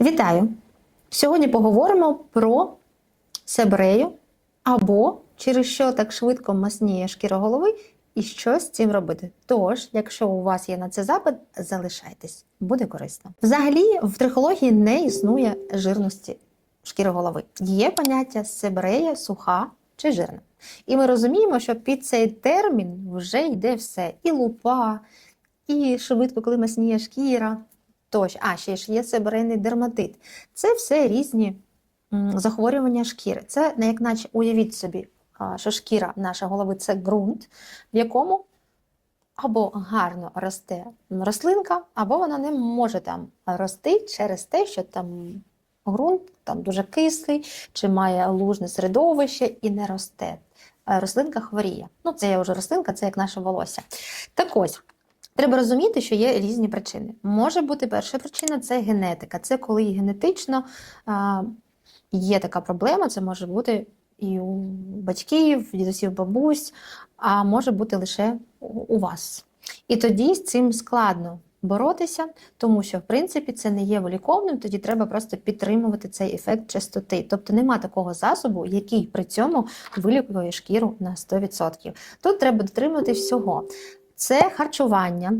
Вітаю! Сьогодні поговоримо про себрею або через що так швидко масніє шкіра голови і що з цим робити. Тож, якщо у вас є на це запит, залишайтесь, буде корисно. Взагалі, в трихології не існує жирності шкіри голови. Є поняття себрея, суха чи жирна. І ми розуміємо, що під цей термін вже йде все: і лупа, і швидко, коли масніє шкіра. Тощо, а ще ж є себерейний дерматит. Це все різні захворювання шкіри. Це не як наче уявіть собі, що шкіра нашої голови це ґрунт, в якому або гарно росте рослинка, або вона не може там рости через те, що там ґрунт там дуже кислий, чи має лужне середовище і не росте. Е, Рослинка хворіє. Ну, це я вже рослинка, це як наше волосся. Так ось. Треба розуміти, що є різні причини. Може бути перша причина це генетика. Це коли генетично а, є така проблема, це може бути і у батьків, дідусів, бабусь, а може бути лише у- у вас. І тоді з цим складно боротися, тому що в принципі це не є виліковним, тоді треба просто підтримувати цей ефект чистоти. Тобто нема такого засобу, який при цьому вилікує шкіру на 100%. Тут треба дотримувати всього. Це харчування,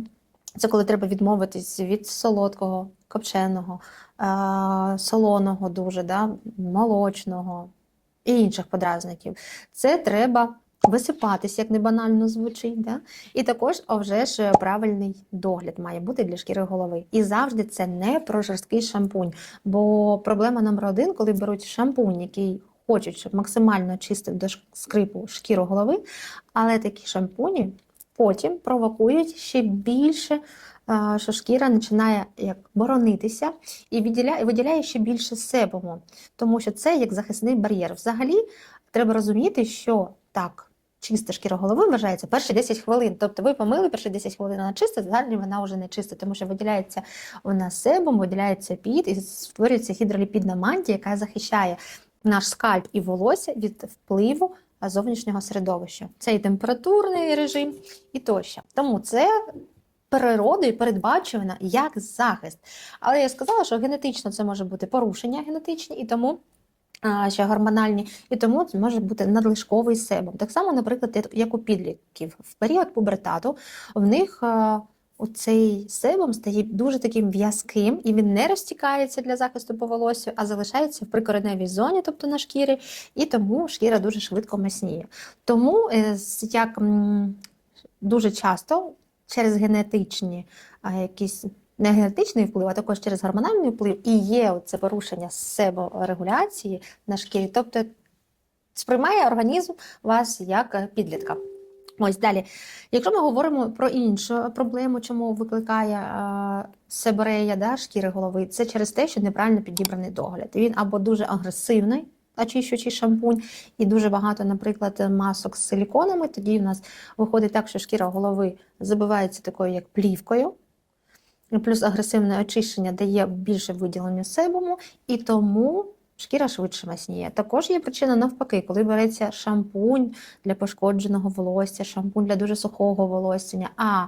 це коли треба відмовитись від солодкого, копченого, е- солоного дуже, да, молочного і інших подразників. Це треба висипатись, як не банально звучить. Да? І також, а вже ж, правильний догляд має бути для шкіри голови. І завжди це не про жорсткий шампунь. Бо проблема номер один, коли беруть шампунь, який хочуть, щоб максимально чистив до скрипу шкіру голови, але такі шампуні потім провокують ще більше, що шкіра починає як боронитися і виділяє, виділяє ще більше себуму, тому що це як захисний бар'єр. Взагалі, треба розуміти, що так. Чиста шкіра голови вважається перші 10 хвилин. Тобто ви помили перші 10 хвилин, вона чиста, далі вона вже не чиста, тому що виділяється у нас себум, виділяється піт і створюється гідроліпідна мантія, яка захищає наш скальп і волосся від впливу зовнішнього середовища. Це і температурний режим, і тощо. Тому це природою передбачено як захист. Але я сказала, що генетично це може бути порушення генетичні, і тому. Ще гормональні, і тому може бути надлишковий себум. Так само, наприклад, як- у підлітків в період пубертату в них оцей себум стає дуже таким в'язким, і він не розтікається для захисту по волосю, а залишається в прикореневій зоні, тобто на шкірі, і тому шкіра дуже швидко масніє. Тому е, як дуже часто через генетичні якісь не генетичний вплив, а також через гормональний вплив, і є це порушення себорегуляції на шкірі, тобто сприймає організм вас як е, підлітка. Ось далі. Якщо ми говоримо про іншу проблему, чому викликає е, себорея да, шкіри голови, це через те, що неправильно підібраний догляд. Він або дуже агресивний, очищуючий шампунь, і дуже багато, наприклад, масок з силіконами. Тоді в нас виходить так, що шкіра голови забивається такою, як плівкою. І Плюс агресивне очищення дає більше виділення себуму, і тому шкіра швидше масніє. Також є причина навпаки, коли береться шампунь для пошкодженого волосся, шампунь для дуже сухого волосся, а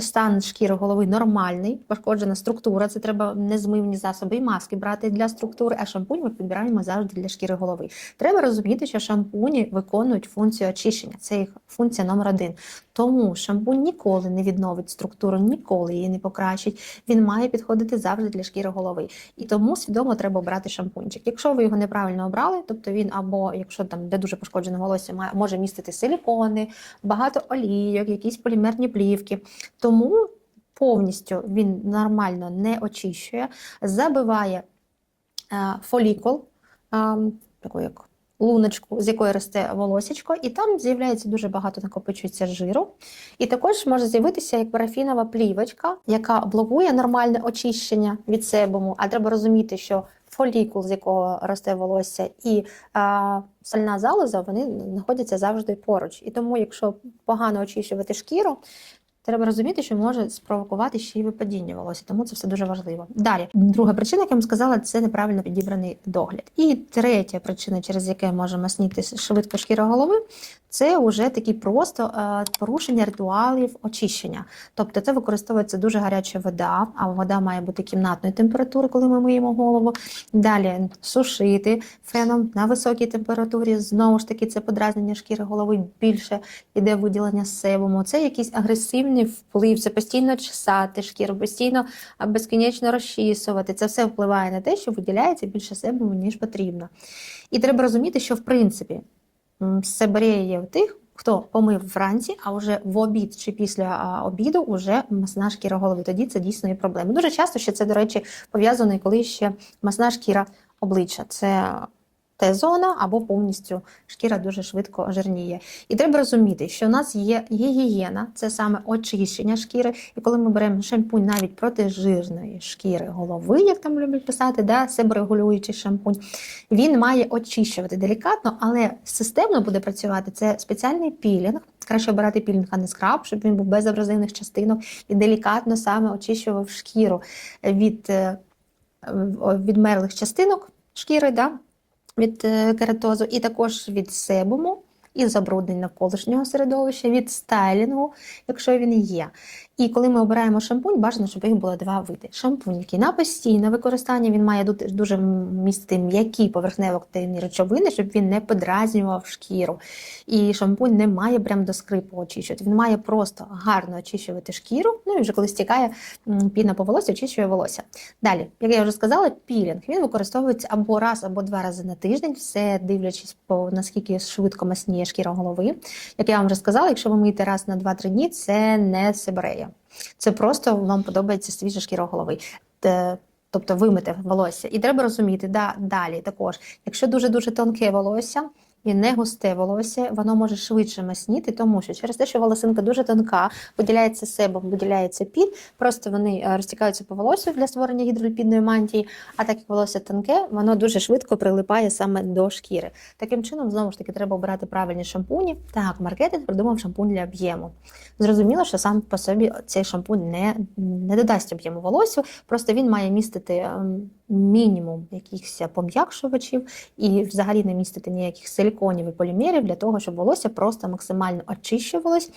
стан шкіри голови нормальний, пошкоджена структура, це треба незмивні засоби і маски брати для структури, а шампунь ми підбираємо завжди для шкіри голови. Треба розуміти, що шампуні виконують функцію очищення. Це їх функція номер один. Тому шампунь ніколи не відновить структуру, ніколи її не покращить. Він має підходити завжди для шкіри голови. І тому свідомо треба обрати шампунчик. Якщо ви його неправильно обрали, тобто він або якщо там де дуже пошкоджене волосся, може містити силікони, багато олійок, якісь полімерні плівки. Тому повністю він нормально не очищує, забиває е, фолікул, е, таку як луночку, з якої росте волосечко, і там з'являється дуже багато накопичується жиру. І також може з'явитися як парафінова плівочка, яка блокує нормальне очищення від себуму. А треба розуміти, що фолікул, з якого росте волосся, і а, сальна залоза, вони знаходяться завжди поруч. І тому, якщо погано очищувати шкіру, треба розуміти, що може спровокувати ще й випадіння волосся, тому це все дуже важливо. Далі, друга причина, як я вам сказала, це неправильно підібраний догляд. І третя причина, через яке може масніти швидко шкіра голови, це вже такі просто е, порушення ритуалів очищення. Тобто це використовується дуже гаряча вода, а вода має бути кімнатної температури, коли ми миємо голову. Далі сушити феном на високій температурі. Знову ж таки, це подразнення шкіри голови більше іде виділення себуму. Це якийсь агресивний вплив, це постійно чесати шкіру, постійно безкінечно розчісувати. Це все впливає на те, що виділяється більше себуму, ніж потрібно. І треба розуміти, що в принципі м, себорея є в тих, хто помив вранці, а вже в обід чи після обіду вже масна шкіра голови. Тоді це дійсно є проблема. Дуже часто ще це, до речі, пов'язано, коли ще масна шкіра обличчя. Це Т-зона або повністю шкіра дуже швидко жирніє. І треба розуміти, що у нас є гігієна, це саме очищення шкіри. І коли ми беремо шампунь навіть проти жирної шкіри голови, як там люблять писати, да, себорегулюючий шампунь, він має очищувати делікатно, але системно буде працювати. Це спеціальний пілінг. Краще обирати пілінг, а не скраб, щоб він був без абразивних частинок і делікатно саме очищував шкіру від е, відмерлих частинок шкіри. Да? Від е, кератозу, і також від себуму, і забруднень навколишнього середовища, від стайлінгу, якщо він є. І коли ми обираємо шампунь, бажано, щоб їх було два види. Шампунь, який на постійне використання, він має дуже містити м'які поверхнево-активні речовини, щоб він не подразнював шкіру. І шампунь не має прям до скрипу очищувати. Він має просто гарно очищувати шкіру. Ну і вже коли стікає піна по волосся, очищує волосся. Далі, як я вже сказала, пілінг він використовується або раз, або два рази на тиждень, все дивлячись по наскільки швидко масніє шкіра голови. Як я вам вже сказала, якщо ви миєте раз на 2-3 дні, це не себорея. Це просто вам подобається свіжа шкіра голови. Тобто вимите волосся. І треба розуміти, да, далі також, якщо дуже-дуже тонке волосся і не густе волосся, воно може швидше масніти, тому що через те, що волосинка дуже тонка, виділяється себом, виділяється під, просто вони е, розтікаються по волосю для створення гідроліпідної мантії, а так як волосся тонке, воно дуже швидко прилипає саме до шкіри. Таким чином, знову ж таки, треба обирати правильні шампуні. Так, маркетинг придумав шампунь для об'єму. Зрозуміло, що сам по собі цей шампунь не, не додасть об'єму волосю, просто він має містити ем, мінімум якихось пом'якшувачів і взагалі не містити ніяких силіконів і полімерів для того, щоб волосся просто максимально очищувалось.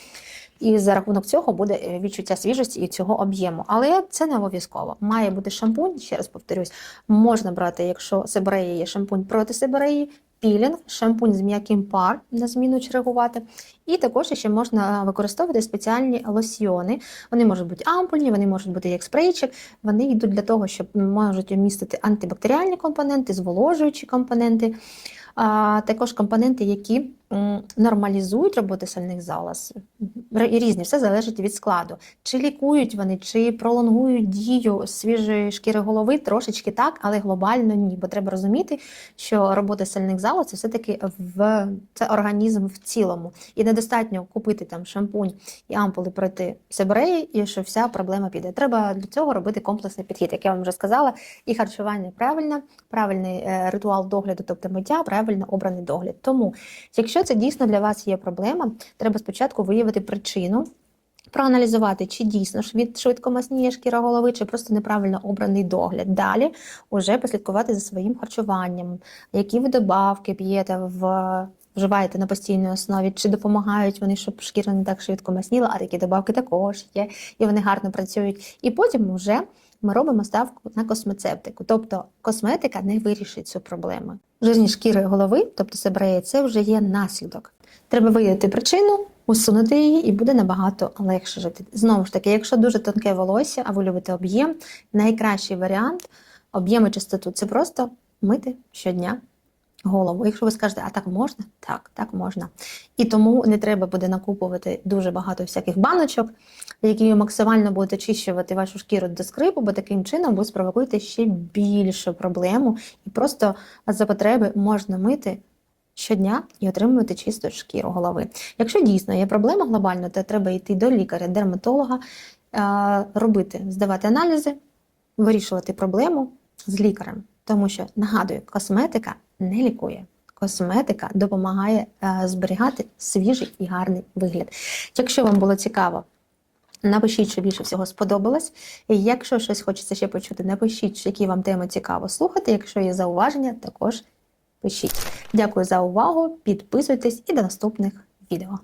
І за рахунок цього буде е, відчуття свіжості і цього об'єму. Але це не обов'язково. Має бути шампунь, ще раз повторюсь, можна брати, якщо себорея є шампунь проти себореї, пілінг, шампунь з м'яким пар на зміну чергувати. І також ще можна використовувати спеціальні лосьйони. Вони можуть бути ампульні, вони можуть бути як спрейчик. Вони йдуть для того, щоб можуть містити антибактеріальні компоненти, зволожуючі компоненти, а також компоненти, які нормалізують роботу сальних залоз. Різні, все залежить від складу. Чи лікують вони, чи пролонгують дію свіжої шкіри голови, трошечки так, але глобально ні. Бо треба розуміти, що робота сальних залоз це все-таки в це організм в цілому. І недостатньо купити там шампунь і ампули проти себореї, і що вся проблема піде. Треба для цього робити комплексний підхід, як я вам вже сказала, і харчування правильне, правильний е, ритуал догляду, тобто миття, правильно обраний догляд. Тому, якщо це дійсно для вас є проблема, треба спочатку виявити причину. Проаналізувати, чи дійсно від швидко масніє шкіра голови, чи просто неправильно обраний догляд. Далі уже послідкувати за своїм харчуванням, які ви добавки п'єте в вживаєте на постійній основі, чи допомагають вони, щоб шкіра не так швидко масніла, а такі добавки також є, і вони гарно працюють. І потім вже ми робимо ставку на космецептику. Тобто косметика не вирішить цю проблему. Жирні шкіри голови, тобто себрея, це вже є наслідок. Треба виявити причину, усунути її, і буде набагато легше жити. Знову ж таки, якщо дуже тонке волосся, а ви любите об'єм, найкращий варіант об'єм і чистоту це просто мити щодня голову. Якщо ви скажете, а так можна? Так, так можна. І тому не треба буде накупувати дуже багато всяких баночок, які максимально будуть очищувати вашу шкіру до скрипу, бо таким чином ви спровокуєте ще більшу проблему, і просто за потреби можна мити. Щодня і отримувати чисту шкіру голови. Якщо дійсно є проблема глобальна, то треба йти до лікаря, дерматолога, е, робити, здавати аналізи, вирішувати проблему з лікарем. Тому що нагадую, косметика не лікує. Косметика допомагає е, зберігати свіжий і гарний вигляд. Якщо вам було цікаво Напишіть, що більше всього сподобалось. І якщо щось хочеться ще почути, напишіть, які вам теми цікаво слухати. Якщо є зауваження, також пишіть. Дякую за увагу, підписуйтесь і до наступних відео.